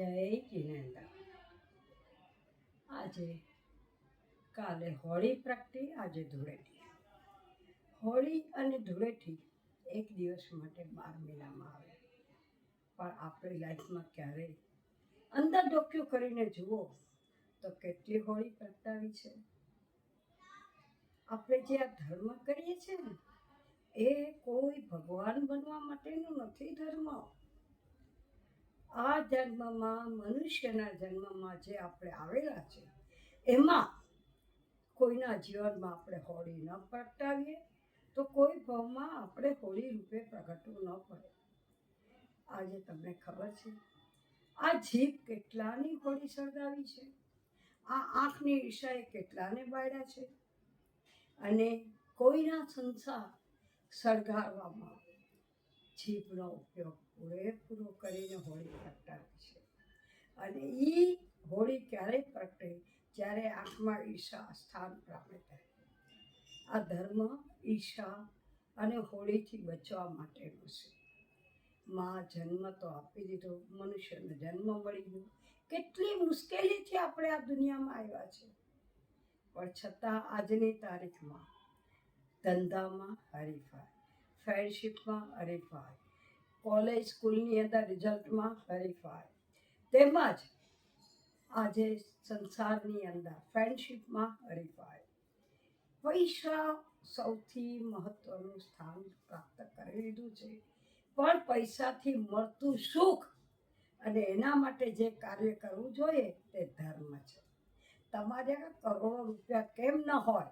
જય જીનેન્દ્ર આજે કાલે હોળી પ્રગટી, આજે ધૂળેટી. હોળી અને ધૂળેટી એક દિવસ માટે બાર મહિનામાં આવે. પણ આપણી લાઈફમાં ક્યારેય અંદર ડોક્યુ કરીને જુઓ તો કેટલી હોળી પ્રગટાવી છે. આપણે જે આ ધર્મ કરીએ છીએ ને, એ કોઈ ભગવાન બનવા માટેનું નથી ધર્મ. આ જન્મમાં મનુષ્યના જન્મમાં જે આપણે આવેલા છે, એમાં કોઈના જીવનમાં આપણે હોળી ન પ્રગટાવીએ, તો કોઈ ભાવમાં આપણે હોળી રૂપે પ્રગટવું ન પડે. આજે તમને ખબર છે, આ જીભ કેટલાની હોળી સળગાવી છે? આ આંખની ઈશાએ કેટલાને બાળ્યા છે? અને કોઈના સંસાર સળગાવવામાં જીભનો ઉપયોગ પૂરેપૂરો કરીને હોળી પ્રગટાવી છે. અને એ હોળી ક્યારે પ્રગટે જ્યારે આંખમાં ઈશા સ્થાન પ્રાપ્ત થાય આ ધર્મ ઈશા અને હોળીથી બચવા માટેનો છે. માં જન્મ તો આપી દીધો, મનુષ્યને જન્મ મળી ગયો. કેટલી મુશ્કેલીથી આપણે આ દુનિયામાં આવ્યા છે. પણ છતાં આજની તારીખમાં ધંધામાં હરીફાય ફ્રેન્ડશીપમાં હરીફાઈ કોલેજ, સ્કૂલની અંદર રિઝલ્ટમાં હરીફાઈ તેમજ આજે સંસારની અંદર ફ્રેન્ડશીપમાં હરીફાય પૈસા સૌથી મહત્વનું સ્થાન પ્રાપ્ત કરી લીધું છે. પણ પૈસાથી મળતું સુખ અને એના માટે જે કાર્ય કરવું જોઈએ તે ધર્મ છે. તમારે કરોડો રૂપિયા કેમ ન હોય?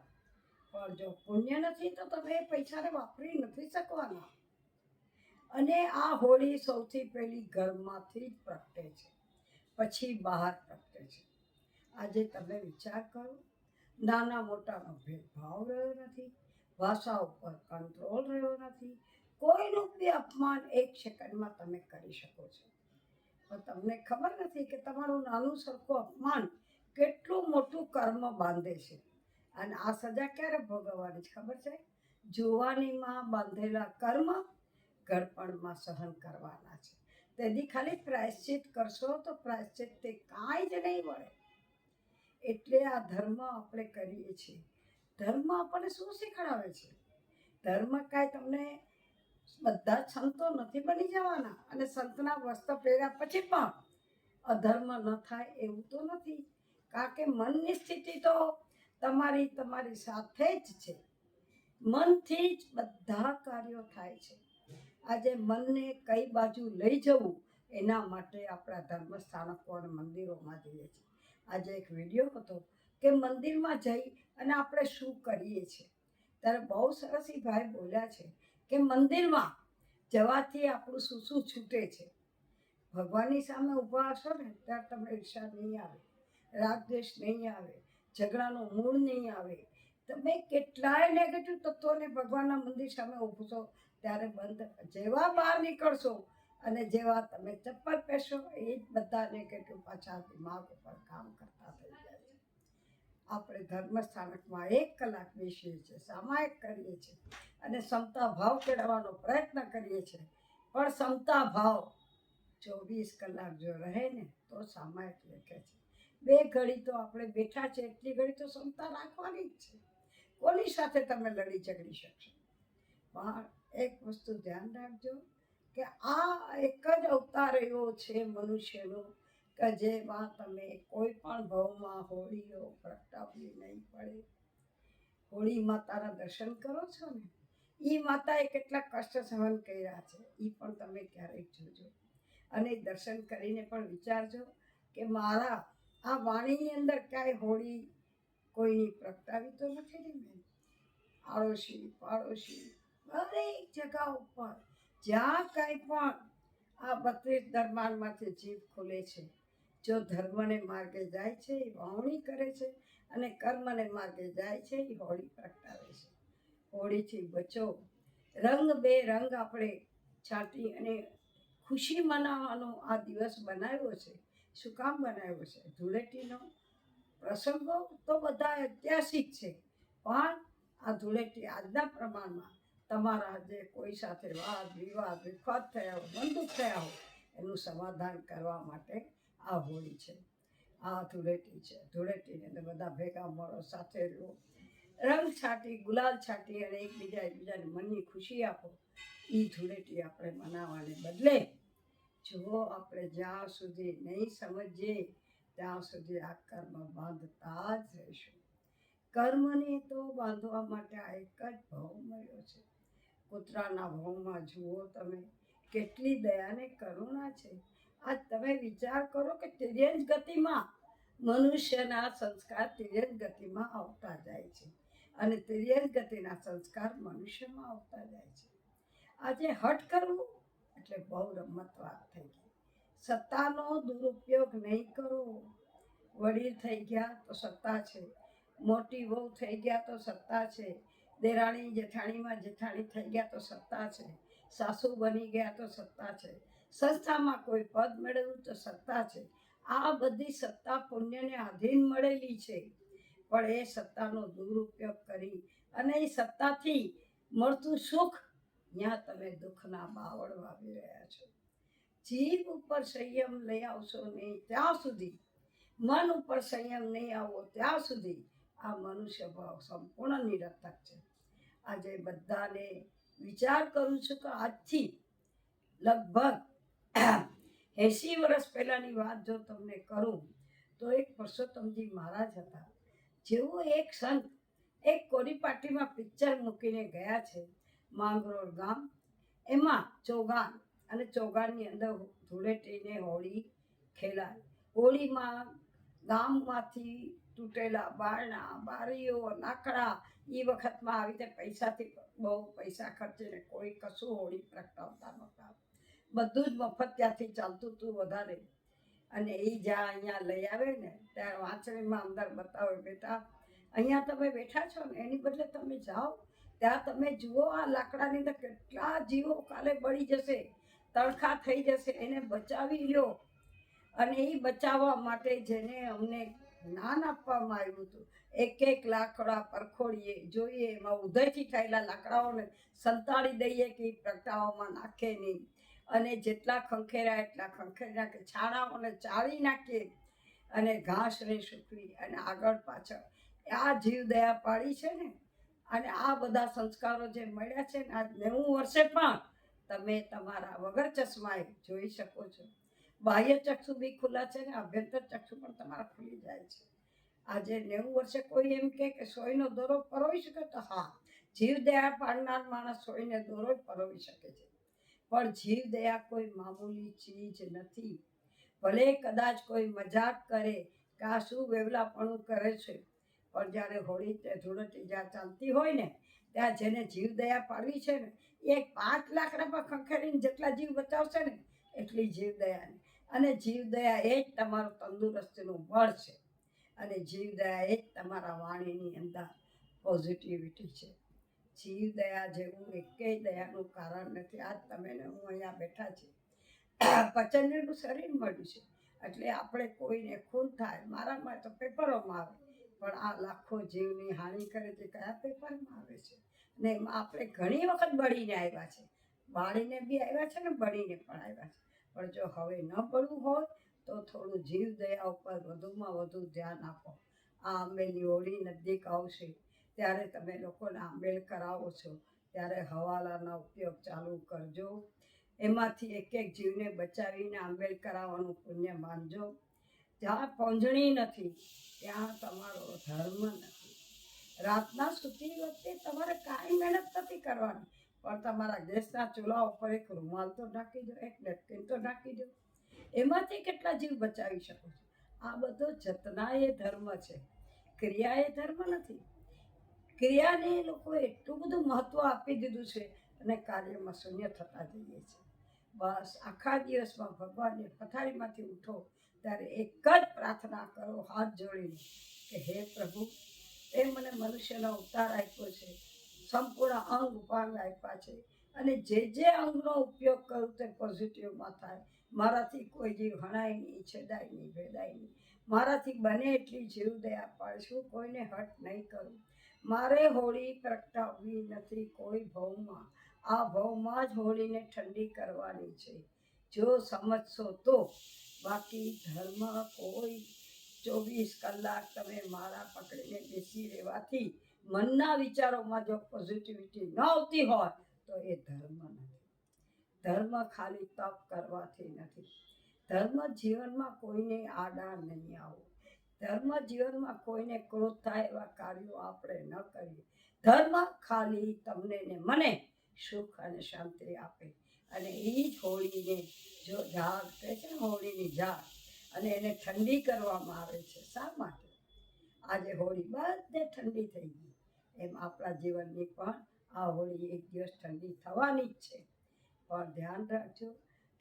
પણ જો પુણ્ય નથી તો તમે એ પૈસાને વાપરી નથી શકવાના. અને આ હોળી સૌથી પહેલી ઘરમાંથી જ પ્રગટે છે. પછી બહાર પ્રગટે છે. આજે તમે વિચાર કરો, નાના મોટાનો ભેદભાવ રહ્યો નથી, ભાષા ઉપર કંટ્રોલ રહ્યો નથી, કોઈનું બી અપમાન એક સેકન્ડમાં તમે કરી શકો છો. પણ તમને ખબર નથી કે તમારું નાનું સરખું અપમાન કેટલું મોટું કર્મ બાંધે છે. અને આ સજા ક્યારે ભોગવવાની ખબર છે? જોવાનીમાં બાંધેલા કર્મ ગળપણમાં સહન કરવાના છે. તેથી ખાલી પ્રાયશ્ચિત કરશો તો પ્રાયશ્ચિત તે કાંઈ જ નહીં મળે. એટલે આ ધર્મ આપણે કરીએ છીએ. ધર્મ આપણને શું શીખડાવે છે? ધર્મ કાંઈ તમને બધા સંતો નથી બની જવાના અને સંતના વસ્ત્ર પહેર્યા પછી પણ અધર્મ ન થાય એવું તો નથી. કારણ કે મનની સ્થિતિ તો તમારી તમારી સાથે જ છે. મનથી જ બધા કાર્યો થાય છે. આજે મનને કઈ બાજુ લઈ જવું એના માટે આપણા ધર્મસ્થાનકો અને મંદિરોમાં જઈએ છીએ. આજે એક વીડિયો હતો કે મંદિરમાં જઈ અને આપણે શું કરીએ છીએ. ત્યારે બહુ સરસ ભાઈ બોલ્યા છે કે મંદિરમાં જવાથી આપણું શું શું છૂટે છે. ભગવાનની સામે ઊભા હશો ને ત્યારે તમને ઈર્ષા નહીં આવે. રાગદ્વેષ નહીં આવે. ઝઘડાનો મૂળ નહીં આવે. તમે કેટલાય નેગેટિવ તત્વોને ભગવાનના મંદિર સામે ઊભશો ત્યારે બંધ જેવા બહાર નીકળશો અને જેવા તમે ચપ્પલ પહેરશો, એ જ બધા નેગેટિવ પાછા દિમાગ ઉપર કામ કરતા થઈ જાય છે. આપણે ધર્મ સ્થાનકમાં એક કલાક બેસીએ છીએ, સામાયિક કરીએ છીએ અને સમતા ભાવ કેળવવાનો પ્રયત્ન કરીએ છીએ. પણ સમતા ભાવ ચોવીસ કલાક જો રહે ને, તો સામાયિક લેખે છે. બે ઘડી તો આપણે બેઠા છે એટલી ઘડી તો ક્ષમતા રાખવાની જ છે. કોની સાથે તમે લડી ઝઘડી શકશો? પણ એક વસ્તુ ધ્યાન રાખજો કે આ એક જ અવતાર એવો છે મનુષ્યનો કે જેમાં તમે કોઈ પણ ભાવમાં હોળીઓ પ્રગટાવવી નહીં પડે. હોળી માતાના દર્શન કરો છો ને? એ માતાએ કેટલા કષ્ટ સહન કર્યા છે એ પણ તમે ક્યારેક જોજો. અને દર્શન કરીને પણ વિચારજો કે મારા આ વાણીની અંદર ક્યાંય હોળી કોઈની પ્રગટાવી તો નથી ને બેન આડોશી પાડોશી, દરેક જગા ઉપર જ્યાં કાંઈ પણ આ બત્રીસ દરબારમાંથી જીભ ખુલે છે, જો ધર્મને માર્ગે જાય છે, એ વાવણી કરે છે અને કર્મને માર્ગે જાય છે, એ હોળી પ્રગટાવે છે. હોળીથી બચો. રંગ બે રંગ આપણે છાંટી અને ખુશી મનાવવાનો આ દિવસ બનાવ્યો છે. શું કામ બનાવ્યો છે? ધૂળેટીનો પ્રસંગો તો બધા ઐતિહાસિક છે. પણ આ ધૂળેટી આજના પ્રમાણમાં તમારા જે કોઈ સાથે વાદ, વિવાદ, વિખવાદ થયા હોય, બંદૂક થયા હોય, એનું સમાધાન કરવા માટે આ હોળી છે. આ ધૂળેટી છે. ધૂળેટીને બધા ભેગા મળો, સાથે રહો. રંગ છાંટી, ગુલાલ છાંટી અને એકબીજા એકબીજાને મનની ખુશી આપો. એ ધૂળેટી આપણે મનાવવાને બદલે જો આપણે જ્યાં સુધી નહીં સમજીએ ત્યાં સુધી આ કર્મ બાંધતા જ રહીશું. કર્મને તો બાંધવા માટે આ એક જ ભાવ મળ્યો છે. કૂતરાના ભાવમાં જુઓ તમે, કેટલી દયાને કરુણા છે. આજ તમે વિચાર કરો કે તિર્યંજ ગતિમાં મનુષ્યના સંસ્કાર તિર્યંજ ગતિમાં આવતા જાય છે અને તિર્યંજ ગતિના સંસ્કાર મનુષ્યમાં આવતા જાય છે. આજે હટ કરવું એટલે બહુ રમત વાત થઈ ગઈ સત્તાનો દુરુપયોગ નહીં કરો. વડીલ થઈ ગયા તો સત્તા છે. મોટી વહુ થઈ ગયા તો સત્તા છે. દેરાણી જેઠાણીમાં જેઠાણી થઈ ગયા તો સત્તા છે. સાસુ બની ગયા તો સત્તા છે. સંસ્થામાં કોઈ પદ મેળવ્યું તો સત્તા છે. આ બધી સત્તા પુણ્યને આધીન મળેલી છે. પણ એ સત્તાનો દુરુપયોગ કરી અને એ સત્તાથી મળતું સુખ ત્યાં તમે દુઃખના બાવળ વાવી રહ્યા છો. જીભ ઉપર સંયમ લઈ આવશો નહીં, ત્યાં સુધી. મન ઉપર સંયમ નહીં આવો, ત્યાં સુધી. આ મનુષ્ય ભાવ સંપૂર્ણ નિરર્થક છે. આજે બધાને વિચાર કરું છું કે આજથી લગભગ એંસી વર્ષ પહેલાંની વાત જો તમને કરું, તો એક પુરુષોત્તમજી મહારાજ હતા. જેઓ એક સંત, એક કોરી પાર્ટીમાં પિક્ચર મૂકીને ગયા છે માંગરોળ ગામ. એમાં ચોગાન અને ચોગાની અંદર ધૂળેટીને હોળી ખેલાય. હોળીમાં ગામમાંથી તૂટેલા બારણા, બારીઓ, લાકડા એ વખતમાં આવી રીતે પૈસાથી બહુ પૈસા ખર્ચીને કોઈ કશું હોળી પ્રગટાવતા નહોતા. બધું જ મફત ત્યાંથી ચાલતું હતું વધારે. અને એ જ્યાં અહીંયા લઈ આવે ને, ત્યાં વાંચણીમાં અંદર બતાવે, બેટા, અહીંયા તમે બેઠા છો ને, એની બદલે તમે જાઓ. ત્યાં તમે જુઓ આ લાકડાની અંદર કેટલા જીવો કાલે બળી જશે. તડખા થઈ જશે, એને બચાવી લ્યો. અને એ બચાવવા માટે જેને અમને જ્ઞાન આપવામાં આવ્યું હતું, એક એક લાકડા પરખોડીએ, જોઈએ એમાં ઉદયથી થયેલા લાકડાઓને સંતાડી દઈએ કે એ પ્રગટાવામાં નાખે નહીં. અને જેટલા ખંખેરા એટલા ખંખેરી નાખે છાણાઓને ચાળી નાખીએ અને ઘાસને સૂકવી અને આગળ પાછળ. આ જીવ દયા પાડી છે ને? અને આ બધા સંસ્કારો જે મળ્યા છે ને, આજ નેવું વર્ષે પણ તમે તમારા વગર ચશ્માએ જોઈ શકો છો. બાહ્ય ચક્ષુ બી ખુલ્લા છે ને અભ્યંતર ચક્ષુ પણ તમારા ખુલી જાય છે. આજે નેવું વર્ષે કોઈ એમ કે સોયનો દોરો પરોવી શકે તો હા, જીવ દયા પાડનાર માણસ સોયને દોરો પરોવી શકે છે. પણ જીવ દયા કોઈ મામૂલી ચીજ નથી. ભલે કદાચ કોઈ મજાક કરે કે આ શું વેવલાપણું કરે છે, પણ જ્યારે હોળી ધૂળેટી જ્યાં ચાલતી હોય ને, ત્યાં જેને જીવ દયા પાડવી છે ને એ પાંચ લાખ પર ખંખેરીને જેટલા જીવ બચાવશે ને, એટલી જીવ દયાની અને જીવ દયા એ જ તમારું તંદુરસ્તીનું બળ છે. અને જીવ દયા એ જ તમારા વાણીની અંદર પોઝિટિવિટી છે. જીવ દયા જેવું એકેય દયાનું કારણ નથી. આજ તમે ને હું અહીંયા બેઠા છીએ. પચનનું શરીર મળ્યું છે. એટલે આપણે કોઈને ખૂન થાય મારામાં તો પેપરોમાં આવે. પણ આ લાખો જીવની હાનિ કરે તે કયા પેપરમાં આવે છે? ને આપણે ઘણી વખત બળીને આવ્યા છે. બાળીને બી આવ્યા છે ને બળીને પણ આવ્યા છે. પણ જો હવે ન બળવું હોય તો થોડું જીવ દયા ઉપર વધુમાં વધુ ધ્યાન આપો. આ આંબેલી હોળી નજીક આવશે, ત્યારે તમે લોકોને આંબેલ કરાવો છો. ત્યારે હવાલાનો ઉપયોગ ચાલુ કરજો. એમાંથી એક એક જીવને બચાવીને આંબેલ કરાવવાનું પુણ્ય માનજો. જ્યાં પહોંચણી નથી, ત્યાં તમારો ધર્મ નથી. રાતના સૂતી વખતે તમારે કાંઈ મહેનત નથી કરવાની. પણ તમારા ગેસના ચૂલા ઉપર એક રૂમાલ તો ઢાંકી દો, એક નેપકિન તો ઢાંકી દો. એમાંથી કેટલા જીવ બચાવી શકો છો? આ બધો જતના એ ધર્મ છે. ક્રિયા એ ધર્મ નથી. ક્રિયાને એ લોકોએ એટલું બધું મહત્ત્વ આપી દીધું છે અને કાર્યમાં શૂન્ય થતા જઈએ છે બસ આખા દિવસમાં ભગવાનની પથારીમાંથી ઉઠો, ત્યારે એક જ પ્રાર્થના કરો, હાથ જોડીને કે, હે પ્રભુ એ મને મનુષ્યનો અવતાર આપ્યો છે. સંપૂર્ણ અંગ ઉપાંગ આપ્યા છે. અને જે જે અંગનો ઉપયોગ કરું તે પોઝિટિવમાં થાય. મારાથી કોઈ જીવ હણાય નહીં, છેદાય નહીં, ભેદાય નહીં. મારાથી બને એટલી જીવદયા પાડશું કોઈને હટ નહીં કરું. મારે હોળી પ્રગટાવવી નથી કોઈ ભવમાં. આ ભવમાં જ હોળીને ઠંડી કરવાની છે. જો સમજશો તો બાકી ધર્મ કોઈ ચોવીસ કલાક તમે માળા પકડીને બેસી રહેવાથી મનના વિચારોમાં જો પોઝિટિવિટી ન આવતી હોય, તો એ ધર્મ નથી. ધર્મ ખાલી તપ કરવાથી નથી. ધર્મ જીવનમાં કોઈને આડા નહીં આવો. ધર્મ જીવનમાં કોઈને ક્રોધ થાય એવા કાર્યો આપણે ન કરીએ. ધર્મ ખાલી તમને ને મને સુખ અને શાંતિ આપે. અને એ જ હોળીને જો ઝાડ કહે છે ને હોળીની ઝાડ અને એને ઠંડી કરવામાં આવે છે. શા માટે? આજે હોળી બધે ઠંડી થઈ ગઈ. એમ આપણા જીવનની પણ આ હોળી એક દિવસ ઠંડી થવાની જ છે. પણ ધ્યાન રાખજો,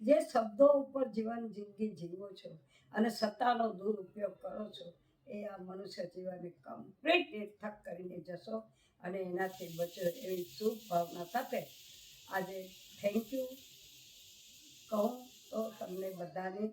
જે શબ્દો ઉપર જીવન જિંદગી જીવો છો અને સત્તાનો દુરુપયોગ કરો છો, એ આ મનુષ્ય જીવનને કમ્પ્લીટ નિર્થક કરીને જશો અને એનાથી બચો એવી શુભ ભાવના સાથે આજે થેન્ક યુ કહું તો તમને બધાને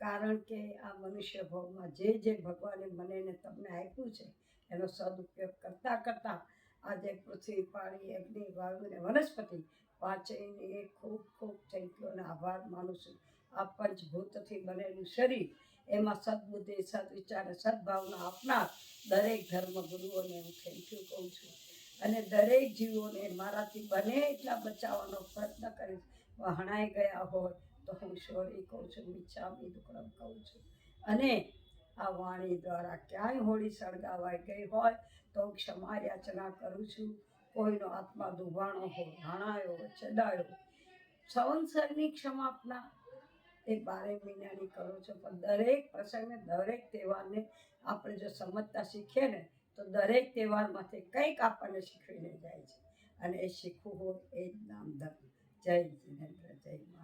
કારણ કે આ મનુષ્ય ભાવમાં જે જે ભગવાને મને ને તમને આપ્યું છે, એનો સદુપયોગ કરતાં કરતાં આજે પૃથ્વી પાણી, અગ્નિ, વાયુ અને વનસ્પતિ પાંચેયને એ ખૂબ ખૂબ થેન્ક યુ અને આભાર માનું છું. આ પંચભૂતથી બનેલું શરીર, એમાં સદબુદ્ધિ, સદવિચાર અને સદભાવના આપનાર દરેક ધર્મ ગુરુઓને હું થેન્ક યુ કહું છું. અને દરેક જીવોને મારાથી બને એટલા બચાવવાનો પ્રયત્ન કરીશ. વહણાઈ ગયા હોય તો હું સોરી કહું છું મિચ્છામી દુક્કડમ કહું છું. અને આ વાણી દ્વારા ક્યાંય હોળી સળગાવાઈ ગઈ હોય, તો હું ક્ષમા યાચના કરું છું. કોઈનો આત્મા દુભાણો હોય ધાણાયો, ચડાયો. સંવત્સરની ક્ષમાપના એ બારે મહિનાની કરો છો, પણ દરેક પ્રસંગને, દરેક તહેવારને આપણે જો સમજતા શીખીએ ને, તો દરેક તહેવારમાંથી કંઈક આપણને શીખવીને જાય છે. અને એ શીખવું હોય, એ જ નામ ધર્મ. જય જીનેન્દ્ર, જય મારી